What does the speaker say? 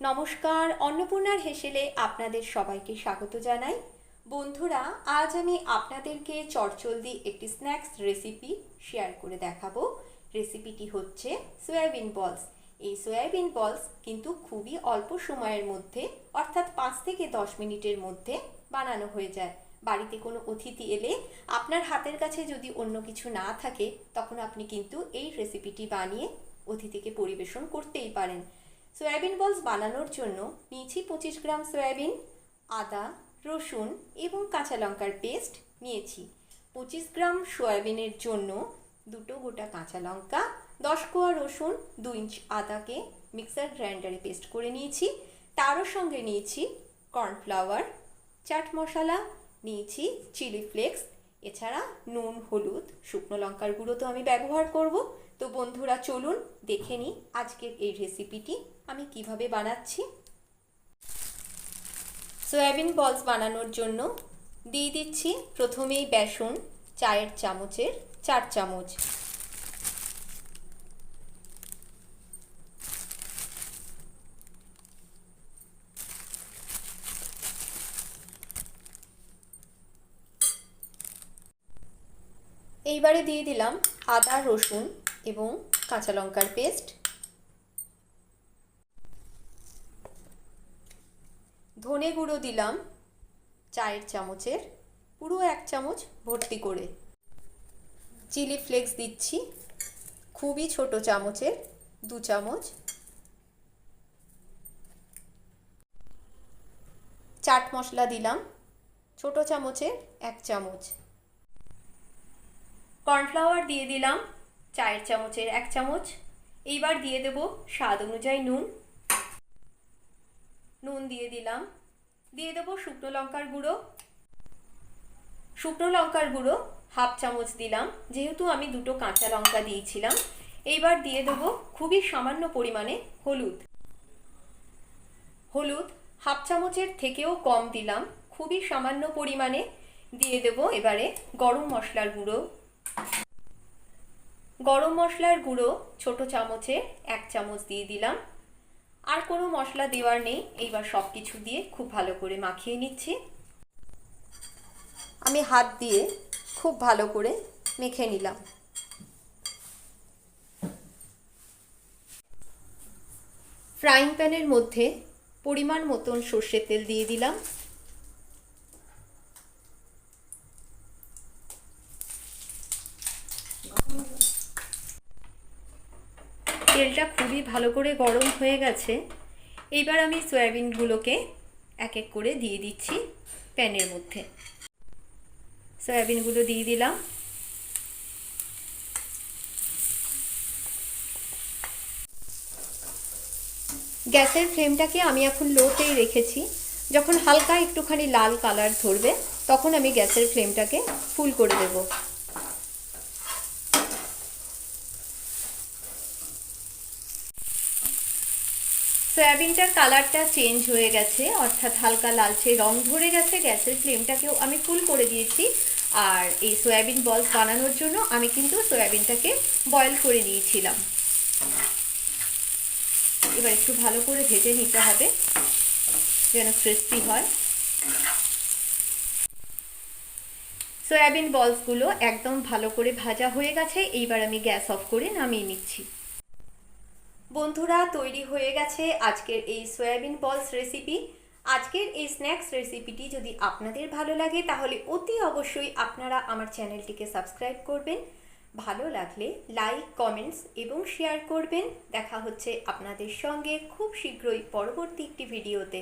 নমস্কার, অন্নপূর্ণার হেসেলে আপনাদের সবাইকে স্বাগত জানাই। বন্ধুরা, আজ আমি আপনাদেরকে চটচলদি একটি স্ন্যাক্স রেসিপি শেয়ার করে দেখাবো। রেসিপিটি হচ্ছে সয়াবিন বলস এই সয়াবিন বলস কিন্তু খুবই অল্প সময়ের মধ্যে, অর্থাৎ পাঁচ থেকে দশ মিনিটের মধ্যে বানানো হয়ে যায়। বাড়িতে কোনো অতিথি এলে আপনার হাতের কাছে যদি অন্য কিছু না থাকে, তখন আপনি কিন্তু এই রেসিপিটি বানিয়ে অতিথিকে পরিবেশন করতেই পারেন। সয়াবিন বলস বানানোর জন্য নিয়েছি পঁচিশ গ্রাম সয়াবিন, আদা, রসুন এবং কাঁচা লঙ্কার পেস্ট নিয়েছি। পঁচিশ গ্রাম সয়াবিনের জন্য দুটো গোটা কাঁচা লঙ্কা, দশ কোয়া রসুন, দু ইঞ্চ আদাকে মিক্সার গ্রাইন্ডারে পেস্ট করে নিয়েছি। তারও সঙ্গে নিয়েছি কর্নফ্লাওয়ার, চাট মশলা, নিয়েছি চিলি ফ্লেক্স এছাড়া নুন, হলুদ, শুকনো লঙ্কার গুঁড়ো তো আমি ব্যবহার করব। তো বন্ধুরা, চলুন দেখে নিই আজকের এই রেসিপিটি আমি কীভাবে বানাচ্ছি। সয়াবিন বলস বানানোর জন্য দিয়ে দিচ্ছি প্রথমেই বেসন, চায়ের চামচের চার চামচ। এইবারে দিয়ে দিলাম আদা, রসুন এবং কাঁচা লঙ্কার পেস্ট। ধনে গুঁড়ো দিলাম চায়ের চামচের, পুরো এক চামচ ভর্তি করে। চিলি ফ্লেক্স দিচ্ছি, খুবই ছোট চামচের, দু চামচ। চাট মশলা দিলাম, ছোট চামচের এক চামচ। কর্নফ্লাওয়ার দিয়ে দিলাম চায়ের চামচের এক চামচ। এইবার দিয়ে দেব স্বাদ অনুযায়ী নুন। নুন দিয়ে দিলাম। দিয়ে দেবো শুকনো লঙ্কার গুঁড়ো। শুকনো লঙ্কার গুঁড়ো হাফ চামচ দিলাম, যেহেতু আমি দুটো কাঁচা লঙ্কা দিয়েছিলাম। এইবার দিয়ে দেবো খুবই সামান্য পরিমাণে হলুদ। হলুদ হাফ চামচের থেকেও কম দিলাম, খুবই সামান্য পরিমাণে। দিয়ে দেবো এবারে গরম মশলার গুঁড়ো। গরম মশলার গুঁড়ো ছোট চামচে এক চামচ দিয়ে দিলাম। আর কোনো মশলা দেওয়ার নেই, এইবার সব কিছু দিয়ে খুব ভালো করে মাখিয়ে নিচ্ছি। আমি হাত দিয়ে খুব ভালো করে মেখে নিলাম। ফ্রাইং প্যানের মধ্যে পরিমাণ মতন সর্ষের তেল দিয়ে দিলাম। তেলটা খুবই ভালো করে গরম হয়ে গেছে। এইবার আমি সয়াবিনগুলোকে এক এক করে দিয়ে দিচ্ছি প্যানের মধ্যে। সয়াবিনগুলো দিয়ে দিলাম। গ্যাসের ফ্লেমটাকে আমি এখন লোতেই রেখেছি। যখন হালকা একটুখানি লাল কালার ধরবে, তখন আমি গ্যাসের ফ্লেমটাকে ফুল করে দেবো। সয়াবিনটার কালারটা চেঞ্জ হয়ে গেছে, অর্থাৎ হালকা লালচে রং ধরে গেছে, গ্যাসের ফ্লেমটাকেও আমি ফুল করে দিয়েছি। আর এই সয়াবিন বলস বানানোর জন্য আমি কিন্তু সয়াবিনটাকে বয়েল করে নিয়েছিলাম। এবার একটু ভালো করে ভেজে নিতে হবে, যেন ক্রিস্পি হয়। সয়াবিন বলসগুলো একদম ভালো করে ভাজা হয়ে গেছে, এইবার আমি গ্যাস অফ করে নামিয়ে নিচ্ছি। বন্ধুরা, তৈরি হয়ে গেছে আজকের এই সয়াবিন বলস রেসিপি আজকের এই স্ন্যাক্স রেসিপিটি যদি আপনাদের ভালো লাগে, তাহলে অতি অবশ্যই আপনারা আমার চ্যানেলটিকে সাবস্ক্রাইব করবেন। ভালো লাগলে লাইক কমেন্টস এবং শেয়ার করবেন। দেখা হচ্ছে আপনাদের সঙ্গে খুব শীঘ্রই পরবর্তী একটি ভিডিওতে